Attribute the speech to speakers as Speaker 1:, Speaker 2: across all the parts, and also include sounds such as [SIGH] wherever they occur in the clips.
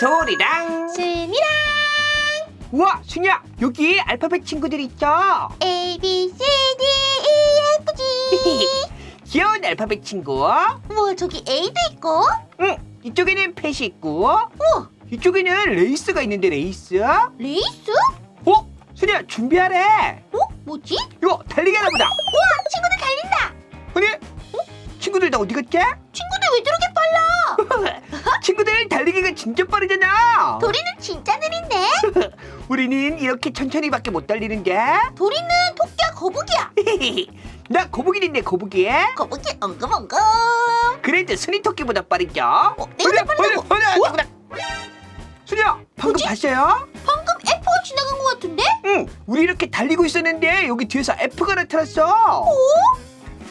Speaker 1: 돌이랑.
Speaker 2: 순이랑.
Speaker 1: 우와 순이야 여기 알파벳 친구들 있죠?
Speaker 2: A B C D E F G. [LAUGHS]
Speaker 1: 귀여운 알파벳 친구.
Speaker 2: 뭐 저기 A도 있고?
Speaker 1: 응 이쪽에는 펫이 있고.
Speaker 2: 우와
Speaker 1: 이쪽에는 레이스가 있는데 레이스?
Speaker 2: 레이스?
Speaker 1: 어? 순이야 준비하래.
Speaker 2: 어? 뭐지?
Speaker 1: 이거 달리기 하나 보다.
Speaker 2: 우와 친구들 달린다.
Speaker 1: 아니 어? 친구들 다 어디 갔지? 달리기가 진짜 빠르잖아.
Speaker 2: 도리는 진짜 느린데? [LAUGHS]
Speaker 1: 우리는 이렇게 천천히밖에 못 달리는데
Speaker 2: 도리는 토끼야 거북이야? [LAUGHS]
Speaker 1: 나 거북이인데 거북이
Speaker 2: 거북이 엉금엉금.
Speaker 1: 그래도 순이 토끼보다 빠르죠?
Speaker 2: 어, 내가 더 빠르다고.
Speaker 1: 어려 순이야 방금
Speaker 2: 뭐지?
Speaker 1: 봤어요?
Speaker 2: 방금 F가 지나간 것 같은데?
Speaker 1: 응 우리 이렇게 달리고 있었는데 여기 뒤에서 F가 나타났어.
Speaker 2: 어?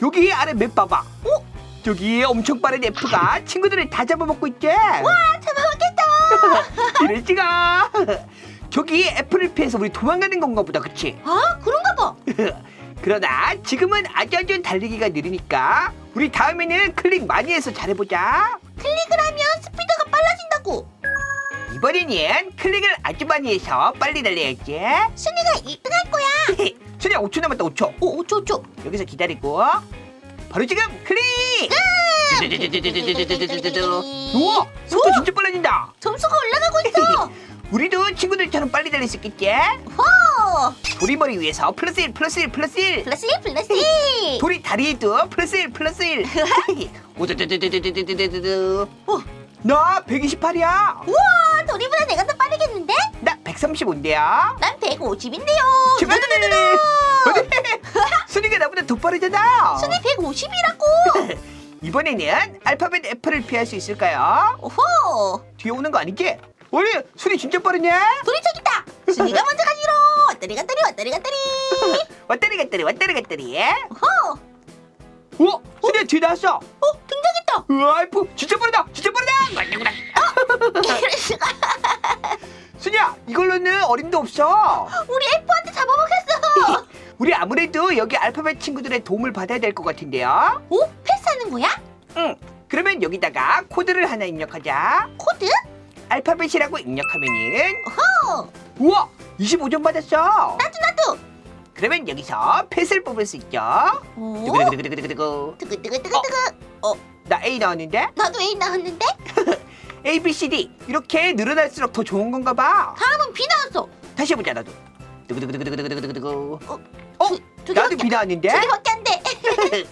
Speaker 1: 여기 아래 맵 봐봐.
Speaker 2: 어?
Speaker 1: 저기 엄청 빠른 F가 [LAUGHS] 친구들을 다 잡아먹고 있지
Speaker 2: 아 잡아먹겠다 [LAUGHS]
Speaker 1: 이럴 시가. 저기 F를 피해서 우리 도망가는 건가 보다 그치?
Speaker 2: 아 그런가 봐. [LAUGHS]
Speaker 1: 그러나 지금은 아주 아주 달리기가 느리니까 우리 다음에는 클릭 많이 해서 잘해보자.
Speaker 2: 클릭을 하면 스피드가 빨라진다고.
Speaker 1: 이번에는 클릭을 아주 많이 해서 빨리 달려야지.
Speaker 2: 순이가 1등 할 거야. [LAUGHS]
Speaker 1: 순이야 5초 남았다 5초.
Speaker 2: 오 5초 5초.
Speaker 1: 여기서 기다리고 바로 지금 클릭! 우와! 속도 진짜 빨라진다!
Speaker 2: 점수가 올라가고 있어! [LAUGHS]
Speaker 1: 우리도 친구들처럼 빨리 달릴 수 있겠지?
Speaker 2: 어
Speaker 1: 도리머리 위에서 플러스 1 플러스 1 플러스 1
Speaker 2: 플러스 1 플러스 1
Speaker 1: 도리 다리에도 플러스 1 플러스 1 [LAUGHS] 오두두두두두두두두두
Speaker 2: 어.
Speaker 1: 나 128이야!
Speaker 2: 우와! 도리보다 내가 더 빠르겠는데?
Speaker 1: 나 135인데요?
Speaker 2: 난 150인데요!
Speaker 1: 주변에 [LAUGHS] 순이가 나보다 더 빠르잖아
Speaker 2: 순이 150이라고.
Speaker 1: 이번에는 알파벳 F를 피할 수 있을까요?
Speaker 2: 오호.
Speaker 1: 뒤에 오는 거 아니지? 우리 순이 진짜 빠르네.
Speaker 2: 도리 저기 있다. 순이가 먼저 가지로 왔다리 갔다리 왔다리 갔다리. [LAUGHS]
Speaker 1: 왔다리 갔다리 왔다리 갔다리.
Speaker 2: 오호.
Speaker 1: 우와 순이야 뒤에 나왔어?
Speaker 2: 어 등장했다.
Speaker 1: 우와 F 진짜 빠르다 진짜 빠르다.
Speaker 2: 이럴 수가. [LAUGHS]
Speaker 1: 순이야 이걸로는 어림도 없어.
Speaker 2: 우리 잡아먹혔어
Speaker 1: 우리 아무래도 여기 알파벳 친구들의 도움을 받아야 될 것 같은데요.
Speaker 2: 오? 패스하는 거야?
Speaker 1: 응. 그러면 여기다가 코드를 하나 입력하자.
Speaker 2: 코드?
Speaker 1: 알파벳이라고 입력하면은
Speaker 2: 어
Speaker 1: 우와! 25점 받았어.
Speaker 2: 나도 나도!
Speaker 1: 그러면 여기서 펫을 뽑을 수 있죠.
Speaker 2: 오
Speaker 1: 두구두구두구두구두구.
Speaker 2: 뜨그뜨그뜨그뜨그
Speaker 1: 나 A 나왔는데? [LAUGHS]
Speaker 2: 나도 A 나왔는데?
Speaker 1: A, B, C, D. 이렇게 늘어날수록 더 좋은 건가 봐.
Speaker 2: 다음은 B 나왔어.
Speaker 1: 다시 해보자 나도 두구두구두구두구두구두구
Speaker 2: 어,
Speaker 1: 어?
Speaker 2: 두
Speaker 1: 나도
Speaker 2: 개밖에
Speaker 1: 나왔는데?
Speaker 2: 두 개밖에 안 돼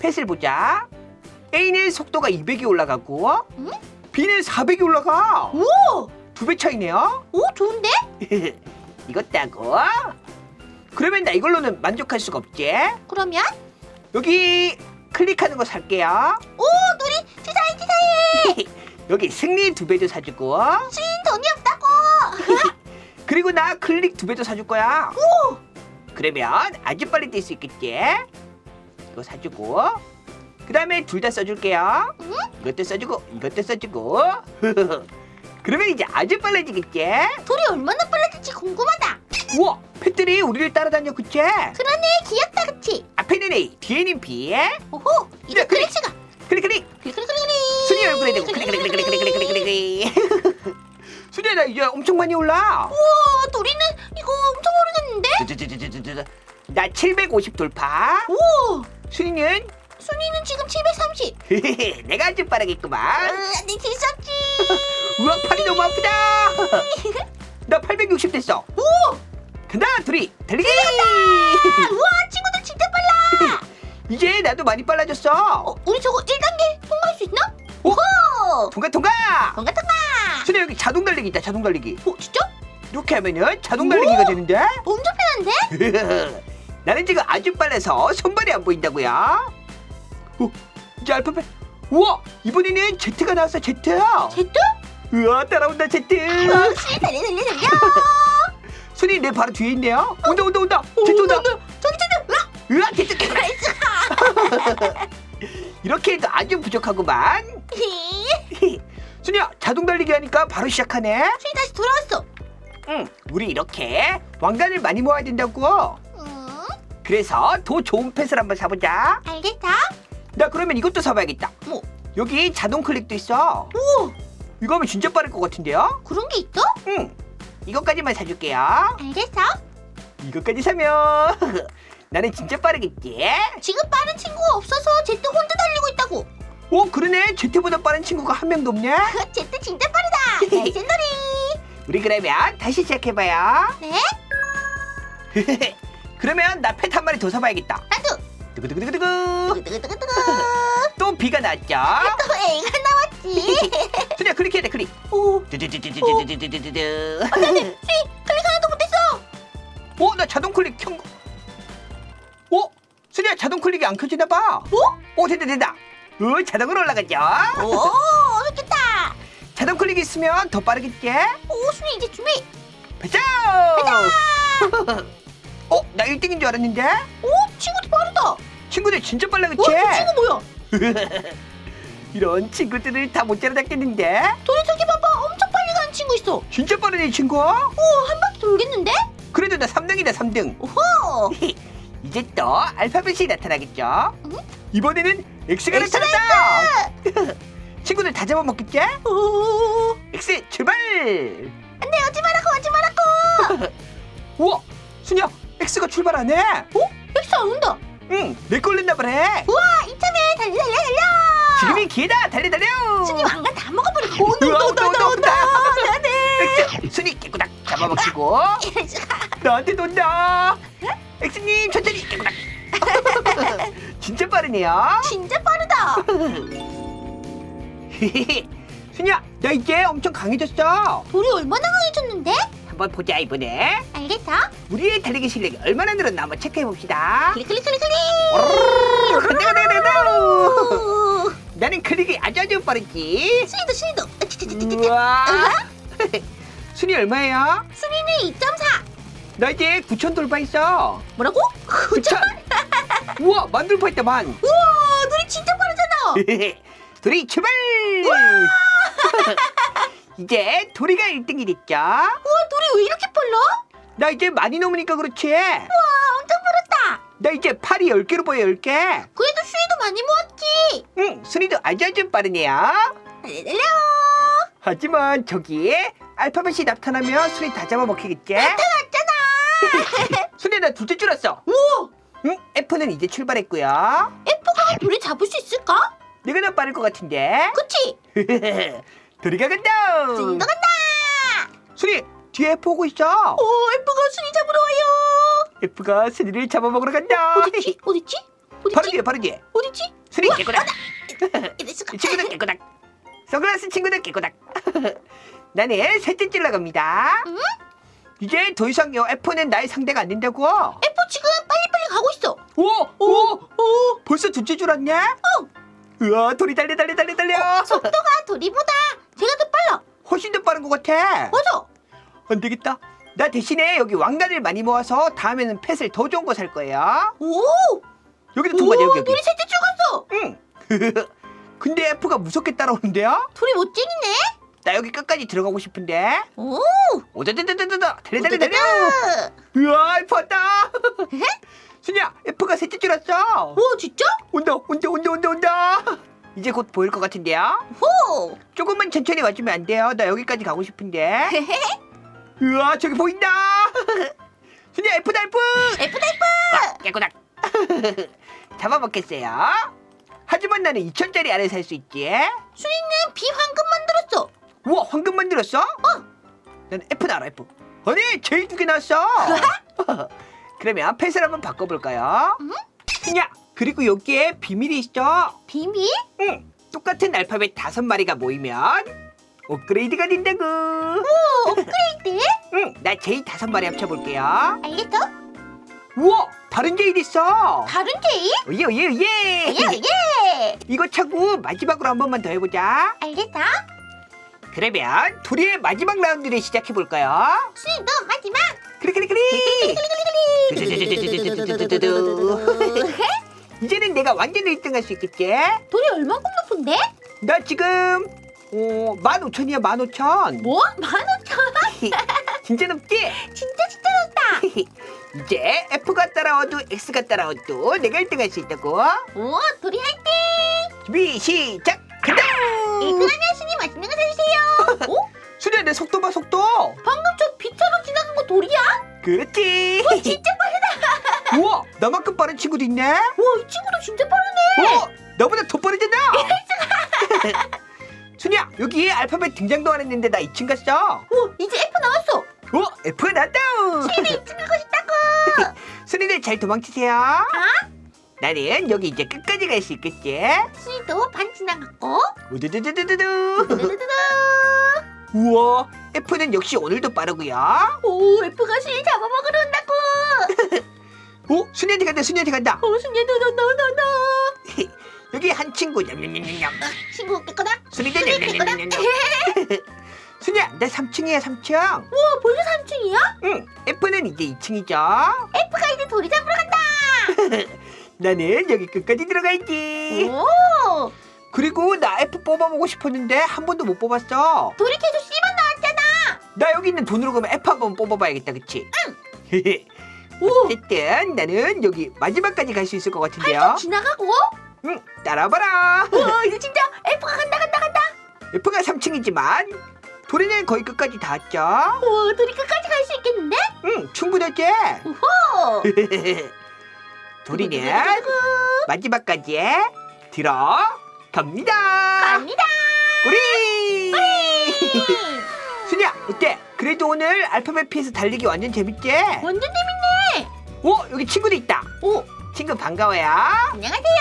Speaker 1: 펫을 보자. A는 속도가 200이 올라가고
Speaker 2: 응?
Speaker 1: B는 400이 올라가.
Speaker 2: 오!
Speaker 1: 두 배 차이네요.
Speaker 2: 오 좋은데? [LAUGHS]
Speaker 1: 이것다고. 그러면 나 이걸로는 만족할 수가 없지.
Speaker 2: 그러면?
Speaker 1: 여기 클릭하는 거 살게요.
Speaker 2: 오 놀이 치사해 치사해
Speaker 1: 여기 승리 두 배도 사주고.
Speaker 2: 없다고
Speaker 1: 그리고 나 클릭 두 배도 사줄 거야.
Speaker 2: 오!
Speaker 1: 그러면 아주 빨리 뛸 수 있겠지? 이거 사주고 그 다음에 둘 다 써줄게요.
Speaker 2: 응?
Speaker 1: 이것도 써주고 이것도 써주고 [LAUGHS] 그러면 이제 아주 빨라지겠지?
Speaker 2: 돌이 얼마나 빨라질지 궁금하다.
Speaker 1: 우와! 펫들이 우리를 따라다녀 그치?
Speaker 2: 그러네 귀엽다 그치?
Speaker 1: 아, 앞에는 A, 뒤에는 B
Speaker 2: 오호 이제
Speaker 1: 네, 클릭.
Speaker 2: 클릭
Speaker 1: 클릭 클릭
Speaker 2: 클릭 클릭 클릭
Speaker 1: 순이 얼굴에 대고 클릭 클릭 클릭 클릭 클릭 클릭 클릭 순이야 나 이제 엄청 많이 올라.
Speaker 2: 우와 도리는 이거 엄청 오르겠는데?
Speaker 1: 나750 돌파.
Speaker 2: 오
Speaker 1: 순이는?
Speaker 2: 순이는 지금 730 [LAUGHS]
Speaker 1: 내가 아주 빠르겠구만.
Speaker 2: 질수 없지
Speaker 1: 우와 팔이 너무 아프다. [LAUGHS] 나 860 됐어.
Speaker 2: 오
Speaker 1: 간다 둘이 달리기!
Speaker 2: 우와 친구들 진짜 빨라. [LAUGHS]
Speaker 1: 이제 나도 많이 빨라졌어.
Speaker 2: 어, 우리 저거 1단계 통과할 수 있나?
Speaker 1: 오!
Speaker 2: 오호
Speaker 1: 통과 통과!
Speaker 2: 통과 통과
Speaker 1: 순이 여기 자동 달리기 있다 자동 달리기.
Speaker 2: 오 진짜?
Speaker 1: 이렇게 하면은 자동 달리기가 되는데?
Speaker 2: 엄청 편한데? [LAUGHS]
Speaker 1: 나는 지금 아주 빨라서 손발이 안 보인다고요. 오, 이제 알파벳. 우와 이번에는 Z가 나왔어 Z.
Speaker 2: 제트?
Speaker 1: 우와 따라온다 Z.
Speaker 2: 역시 달려 달려 달려
Speaker 1: 순이 내 바로 뒤에 있네요. 온다 온다 온다. Z 온다.
Speaker 2: 저기 제트 으악!
Speaker 1: 으아 Z.
Speaker 2: 나이스 [LAUGHS]
Speaker 1: 이렇게 해도 아주 부족하구만 자동 달리기 하니까 바로 시작하네
Speaker 2: 순이 다시 돌아왔어
Speaker 1: 응 우리 이렇게 왕관을 많이 모아야 된다고
Speaker 2: 음
Speaker 1: 그래서 더 좋은 펫을 한번 사보자
Speaker 2: 알겠다
Speaker 1: 나 그러면 이것도 사봐야겠다
Speaker 2: 뭐?
Speaker 1: 여기 자동 클릭도 있어
Speaker 2: 오
Speaker 1: 이거 하면 진짜 빠를 것 같은데요?
Speaker 2: 그런 게 있어?
Speaker 1: 응. 이것까지만 사줄게요.
Speaker 2: 알겠어.
Speaker 1: 이것까지 사면 [LAUGHS] 나는 진짜 빠르겠지?
Speaker 2: 지금 빠른 친구가 없어서 제트 혼자 달리고 있다고.
Speaker 1: 오 그러네. 제트보다 빠른 친구가 한 명도 없네.
Speaker 2: 그 [LAUGHS] 제트 진짜 빠르다. 날쌘놀이. [LAUGHS]
Speaker 1: 우리 그러면 다시 시작해봐요.
Speaker 2: 네? [LAUGHS]
Speaker 1: 그러면 나 펫 한 마리 더 사봐야겠다.
Speaker 2: 나도.
Speaker 1: 두구두구두구두구.
Speaker 2: 뜨뜨뜨뜨뜨.
Speaker 1: 또 비가 났죠?
Speaker 2: 또 A가 나왔지.
Speaker 1: 순이야 클릭해야 돼 클릭.
Speaker 2: 오.
Speaker 1: 두두두두두두두두두.
Speaker 2: 안돼. 클릭 하나도 못했어.
Speaker 1: 오, 나 자동 클릭 켠 거. 오, 순이야 자동 클릭이 안 켜지나 봐.
Speaker 2: 뭐?
Speaker 1: 오, 됐다 됐다. 오, 자동으로 올라가죠.
Speaker 2: 오. 좋겠다.
Speaker 1: 자동 클릭 있으면 더 빠르겠지?
Speaker 2: 오 순이 이제 준비.
Speaker 1: 가자! 어, 나 1등인 줄 알았는데?
Speaker 2: 오 친구도 빠르다.
Speaker 1: 친구들 진짜 빨라 그치?
Speaker 2: 오, 그 친구 뭐야? [LAUGHS]
Speaker 1: 이런 친구들을 다못 따라잡겠는데?
Speaker 2: 도리 저기 봐봐. 엄청 빨리 가는 친구 있어.
Speaker 1: 진짜 빠르네 이 친구?
Speaker 2: 오, 한 바퀴 돌겠는데?
Speaker 1: 그래도 나 3등이다 3등
Speaker 2: 오호!
Speaker 1: 이제 또 알파벳이 나타나겠죠?
Speaker 2: 응?
Speaker 1: 이번에는 X가
Speaker 2: X가
Speaker 1: 나타났다! [LAUGHS] 친구들 다 잡아먹겠지?
Speaker 2: 오,
Speaker 1: X 출발!
Speaker 2: 안 돼, 오지 말라고, 오지 말라고! [LAUGHS]
Speaker 1: 우와! 순이야 X가 출발하네?
Speaker 2: 어? 엑스 안 온다.
Speaker 1: 응! 내 걸렸나 보네!
Speaker 2: 우와, 이참에 달려, 달려, 달려!
Speaker 1: 지금이 기회다! 달려 달려!
Speaker 2: 순이 왕관 다 먹어버리고.
Speaker 1: 우와,
Speaker 2: 온다, 온다, 온다, 온다! 안 돼!
Speaker 1: X! 순이 깨꾸닥 잡아먹히고 [LAUGHS]
Speaker 2: 이럴 수가.
Speaker 1: 나한테 논다! X님 천천히! [LAUGHS] 진짜 빠르네요!
Speaker 2: 진짜 빠르다. [LAUGHS]
Speaker 1: 순이야 나 이제 엄청 강해졌어!
Speaker 2: 돌이 얼마나 강해졌는데?
Speaker 1: 한번 보자 이번에
Speaker 2: 알겠어?
Speaker 1: 우리의 달리기 실력이 얼마나 늘었나 한번 체크해봅시다
Speaker 2: 클릭, 클릭, 클릭, 클릭!
Speaker 1: 간다 간다 간다 간다
Speaker 2: 오,
Speaker 1: 나는 클릭이 아주 아주 빠르지
Speaker 2: 순이도, 순이도. 아.
Speaker 1: 우와 [LAUGHS] 순위 얼마예요?
Speaker 2: 순이는 2.4.
Speaker 1: 나 이제 9천 돌파했어
Speaker 2: 뭐라고?
Speaker 1: 9천 우와 만 돌파했다 만
Speaker 2: 우와, 돌이 진짜 빠르잖아. [LAUGHS]
Speaker 1: 도리 출발 [LAUGHS] 이제 도리가 1등이 됐죠
Speaker 2: 우와, 돌이 왜 이렇게 빨라?
Speaker 1: 나 이제 많이 넘으니까 그렇지
Speaker 2: 우와, 엄청 빠르다.
Speaker 1: 나 이제 팔이 10개로 보여 10개
Speaker 2: 그래도 수위도 많이 모았지.
Speaker 1: 응 순위도 아주 아주 빠르네요
Speaker 2: 달려.
Speaker 1: 하지만 저기에 알파벳이 나타나면 순위 다 잡아먹히겠지
Speaker 2: 나타났잖아.
Speaker 1: 순위 나 둘째 줄 알았어
Speaker 2: 우와,
Speaker 1: 응 F는 이제 출발했고요
Speaker 2: F가 돌을 잡을 수 있을까?
Speaker 1: 내가 더 빠를 것 같은데
Speaker 2: 그치?
Speaker 1: 도리가 간다
Speaker 2: 진도 간다.
Speaker 1: 순위 뒤에 F 오고 있어
Speaker 2: 오, F가 순위 잡으러 와요.
Speaker 1: F가 순위를 잡아먹으러 간다
Speaker 2: 어딨지? 어딨지?
Speaker 1: 바로
Speaker 2: 어딨지?
Speaker 1: 뒤에 바로 뒤에
Speaker 2: 어딨지?
Speaker 1: 순위 깨꼬닥
Speaker 2: 이럴 수가.
Speaker 1: 친구들 깨꼬닥 선글라스 친구들 깨꼬닥 [LAUGHS] 나는 셋째 줄 나갑니다
Speaker 2: 응?
Speaker 1: 이제 더 이상 요 F는 나의 상대가 안 된다고
Speaker 2: F 지금 빨리빨리 가고 있어.
Speaker 1: 오! 오! 오! 벌써 둘째 줄 왔냐?
Speaker 2: 어.
Speaker 1: 우와 돌이 달려 달려 달려 달려
Speaker 2: 속도가 돌이보다 제가 더 빨라.
Speaker 1: 훨씬 더 빠른 것 같아
Speaker 2: 맞아.
Speaker 1: 안 되겠다 나 대신에 여기 왕관을 많이 모아서 다음에는 펫을 더 좋은 거 살 거야
Speaker 2: 오,
Speaker 1: 여기도 통과돼 여기 여기
Speaker 2: 돌이 셋째 줄 갔어.
Speaker 1: 응 [LAUGHS] 근데 F가 무섭게 따라오는데요?
Speaker 2: 돌이 못쟁이네.
Speaker 1: 나 여기 끝까지 들어가고 싶은데
Speaker 2: 오,
Speaker 1: 오다다다다다 달려 달려 달려
Speaker 2: 우다다다.
Speaker 1: 우와 왔다 순이야 F가 셋째 줄 왔어
Speaker 2: 오, 진짜?
Speaker 1: 온다 온다 온다 온다 온다 이제 곧 보일 것 같은데요?
Speaker 2: 호.
Speaker 1: 조금만 천천히 와주면 안 돼요? 나 여기까지 가고 싶은데. 우와 저기 보인다. 순이야 F다 F.
Speaker 2: F다 F.
Speaker 1: 깨꼬닥. 잡아먹겠어요. 하지만 나는 2천짜리 알을 살수 있지.
Speaker 2: 수인은 비황금 만들었어.
Speaker 1: 우와 황금 만들었어? 어. 난 F다 알아 F. 아니 제일 두개 나왔어. [LAUGHS] 그러면 펫을 한번 바꿔볼까요?
Speaker 2: 응?
Speaker 1: 순이야 그리고 여기에 비밀이 있어.
Speaker 2: 비밀?
Speaker 1: 응, 똑같은 알파벳 다섯 마리가 모이면 업그레이드가 된다고.
Speaker 2: 오, 업그레이드? [LAUGHS]
Speaker 1: 응, 나 제이 다섯 마리 합쳐볼게요.
Speaker 2: 알겠어?
Speaker 1: 우와, 다른 제이 됐어.
Speaker 2: 다른 제이?
Speaker 1: 오예, 오예, 오예.
Speaker 2: 예, 예.
Speaker 1: 이거 차고 마지막으로 한 번만 더 해보자.
Speaker 2: 알겠어?
Speaker 1: 그러면 둘이의 마지막 라운드를 시작해 볼까요?
Speaker 2: 수인도 마지막.
Speaker 1: 그래, 그래, 그래. [LAUGHS] 이제는 내가 완전 1등 할 수 있겠지?
Speaker 2: 돌이 얼마큼 높은데?
Speaker 1: 나 지금 어, 15,000이야, 15,000.
Speaker 2: 뭐? 만 오천? [LAUGHS]
Speaker 1: 진짜 높지?
Speaker 2: 진짜 진짜 높다. [LAUGHS]
Speaker 1: 이제 F가 따라와도 X가 따라와도 내가 1등 할 수 있다고
Speaker 2: 오, 돌이 화이팅!
Speaker 1: 준비 시작 간다
Speaker 2: 1등하면 수님
Speaker 1: 내 속도 봐 속도.
Speaker 2: 방금 저 빛처럼 지나간 거 돌이야?
Speaker 1: 그렇지.
Speaker 2: 진짜 빠르다. [LAUGHS]
Speaker 1: 우와 나만큼 빠른 친구도 있네.
Speaker 2: 와, 이 친구도 진짜 빠르네.
Speaker 1: 어 나보다 더 빠르잖아. [LAUGHS] [LAUGHS] 순이야 여기 알파벳 등장도 안 했는데 나 2층 갔어.
Speaker 2: 오, 이제 F 나왔어.
Speaker 1: 어 F가 났다.
Speaker 2: 신이 2층 가고 싶다고.
Speaker 1: 순이들 잘 도망치세요.
Speaker 2: 아?
Speaker 1: 나는 여기 이제 끝까지 갈 수 있겠지.
Speaker 2: 신이도 반 지나갔고.
Speaker 1: 우두두두두두.
Speaker 2: 두두두두두.
Speaker 1: 우와 F는 역시 오늘도 빠르고요.
Speaker 2: 오, F가 신이 잡아먹으러 온다고. [LAUGHS]
Speaker 1: 오 순이한테 간다 순이한테 간다.
Speaker 2: 오, 신이 노노노노노.
Speaker 1: 여기 한 친구 냠냠냠냠.
Speaker 2: 친구 깨끗다.
Speaker 1: 순이도 냠냠냠냠냠. 순이야 나 3층이야 3층.
Speaker 2: 와, 벌써 3층이야?
Speaker 1: 응 F는 이제 2층이죠.
Speaker 2: F가 이제 돌이 잡으러 간다. [LAUGHS]
Speaker 1: 나는 여기 끝까지 들어갈지.
Speaker 2: 오,
Speaker 1: 그리고 나 F 뽑아보고 싶었는데 한 번도 못 뽑았어.
Speaker 2: 돌이켜서 C만 나왔잖아.
Speaker 1: 나 여기 있는 돈으로 그러면 F 한 번 뽑아봐야겠다, 그치? 응. [LAUGHS]
Speaker 2: 오,
Speaker 1: 어쨌든 나는 여기 마지막까지 갈 수 있을 것 같은데요.
Speaker 2: 팔뚝 지나가고.
Speaker 1: 응, 따라봐라.
Speaker 2: 와, 이제 진짜 F가 간다 간다 간다.
Speaker 1: F가 3층이지만 도리는 거의 끝까지 다 왔죠.
Speaker 2: 오, 돌이 끝까지 갈 수 있겠는데?
Speaker 1: 응, 충분하지.
Speaker 2: 오.
Speaker 1: 도리는 마지막까지 들어 갑니다.
Speaker 2: 갑니다.
Speaker 1: 우리. 순이야, 어때? 그래도 오늘 알파벳 피해서 달리기 완전 재밌지?
Speaker 2: 완전 재밌네.
Speaker 1: 오, 여기 친구도 있다.
Speaker 2: 오,
Speaker 1: 친구 반가워요.
Speaker 2: 안녕하세요.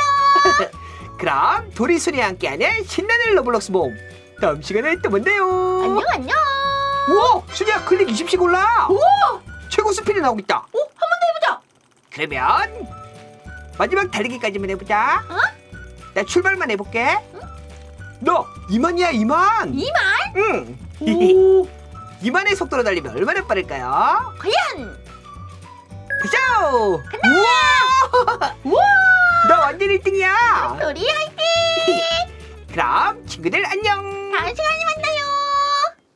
Speaker 2: [LAUGHS]
Speaker 1: 그럼 도리 순이와 함께하는 신나는 로블록스 모험. 다음 시간에 또 만나요.
Speaker 2: 안녕 안녕.
Speaker 1: 우와, 순이야 클릭 20씩 올라.
Speaker 2: 오,
Speaker 1: 최고 스피드 나오고 있다.
Speaker 2: 오, 한 번 더 해보자.
Speaker 1: 그러면 마지막 달리기까지만 해보자.
Speaker 2: 어?
Speaker 1: 나 출발만 해볼게. 너 이만이야 이만.
Speaker 2: 이만.
Speaker 1: 응.
Speaker 2: 오,
Speaker 1: 이만의 속도로 달리면 얼마나 빠를까요?
Speaker 2: 과연.
Speaker 1: 그죠? 우와!
Speaker 2: 우와.
Speaker 1: 나 완전 1등이야.
Speaker 2: 돌이 화이팅. [LAUGHS]
Speaker 1: 그럼 친구들 안녕.
Speaker 2: 다음 시간에